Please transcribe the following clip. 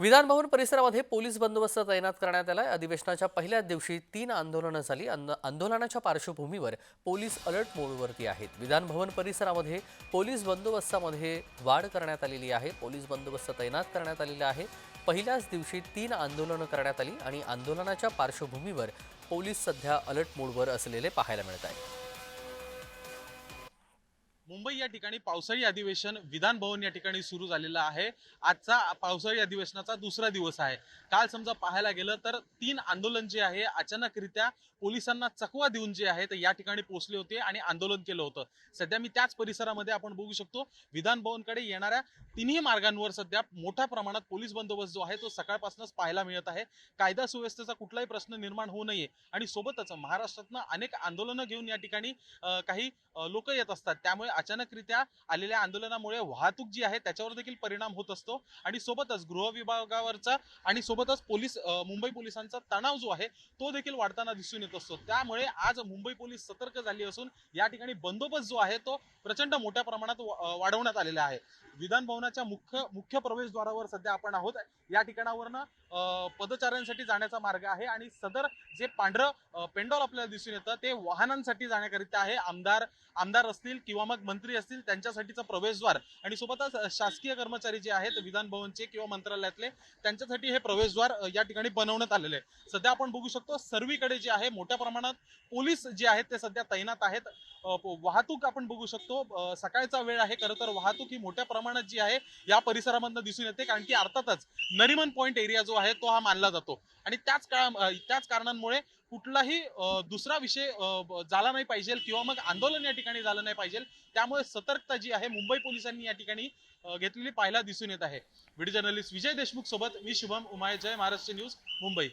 विधानभवन परिसरामध्ये पोलीस बंदोबस्त तैनात करण्यात आलाय. अधिवेशनाच्या पहिल्याच दिवशी तीन आंदोलनं झाली. आंदोलनाच्या पार्श्वभूमीवर पोलीस अलर्ट मोडवरती आहेत. विधानभवन परिसरामध्ये पोलीस बंदोबस्तामध्ये वाढ करण्यात आलेली आहे. पोलीस बंदोबस्त तैनात करण्यात आलेला आहे. पहिल्याच दिवशी तीन आंदोलनं करण्यात आली आणि आंदोलनाच्या पार्श्वभूमीवर पोलीस सध्या अलर्ट मोडवर असलेले पाहायला मिळत आहे. मुंबई या ठिकाणी पावसाळी अधिवेशन विधान भवन या ठिकाणी सुरू झालेलं आहे. आजचा पावसाळी अधिवेशनाचा दुसरा दिवस आहे. काल समजा पाहायला गेलं तर तीन आंदोलन जे आहे अचानकरित्या पोलिसांना चकवा देऊन जे आहे ते या ठिकाणी पोहोचले होते आणि आंदोलन केलं होतं. सध्या मी त्याच परिसरामध्ये आपण बघू शकतो विधान भवनकडे येणाऱ्या तिन्ही मार्गांवर सध्या मोठ्या प्रमाणात पोलीस बंदोबस्त जो आहे तो सकाळपासूनच पाहायला मिळत आहे. कायदा सुव्यवस्थेचा कुठलाही प्रश्न निर्माण होऊ नये आणि सोबतच महाराष्ट्रातनं अनेक आंदोलनं घेऊन या ठिकाणी काही लोक येत असतात. त्यामुळे अचानकरित्या आलेल्या आंदोलनामुळे वाहतूक जी आहे त्याच्यावर देखील परिणाम होत असतो. आणि सोबतच गृह विभागावरचा आणि सोबतच पोलीस मुंबई पोलिसांचा तणाव जो आहे तो देखील वाढताना दिसून येत असतो. त्यामुळे आज मुंबई पोलीस सतर्क झाली असून या ठिकाणी बंदोबस्त जो आहे तो प्रचंड मोठ्या प्रमाणात वाढवण्यात आलेला आहे. विधान भवनाच्या मुख्य मुख्य प्रवेशद्वारावर सध्या आपण आहोत. या ठिकाणावरनं पदचाऱ्यांसाठी जाण्याचा मार्ग आहे आणि सदर जे पांढरं पेंडॉल आपल्याला दिसून येतं ते वाहनांसाठी जाण्याकरिता आहे. आमदार आमदार असतील किंवा मग मंत्री असतील त्यांच्यासाठीचं प्रवेशद्वार. आणि सोबतच शासकीय कर्मचारी जे आहेत विधान भवनचे किंवा मंत्रालयातले त्यांच्यासाठी हे प्रवेशद्वार या ठिकाणी बनवण्यात आलेले आहे. सध्या आपण बघू शकतो सर्वीकडे जे आहे मोठ्या प्रमाणात पोलीस जे आहेत ते सध्या तैनात आहेत. वाहतूक आपण बघू शकतो. सकाळचा वेळ आहे खरं तर वाहतूक ही मोठ्या प्रमाणात जी आहे या परिसरामधनं दिसून येते. कारण की अर्थातच नरिमन पॉइंट एरिया जो आहे तो हा मानला जातो. आणि त्याच काळा त्याच कारणांमुळे कुठलाही दुसरा विषय झाला नाही पाहिजे किंवा मग आंदोलन या ठिकाणी झालं नाही पाहिजे. त्यामुळे सतर्कता जी आहे मुंबई पोलिसांनी या ठिकाणी घेतलेली पाहायला दिसून येत आहे. व्हिडिओ जर्नलिस्ट विजय देशमुख सोबत मी शुभम उमाय जय महाराष्ट्र न्यूज मुंबई.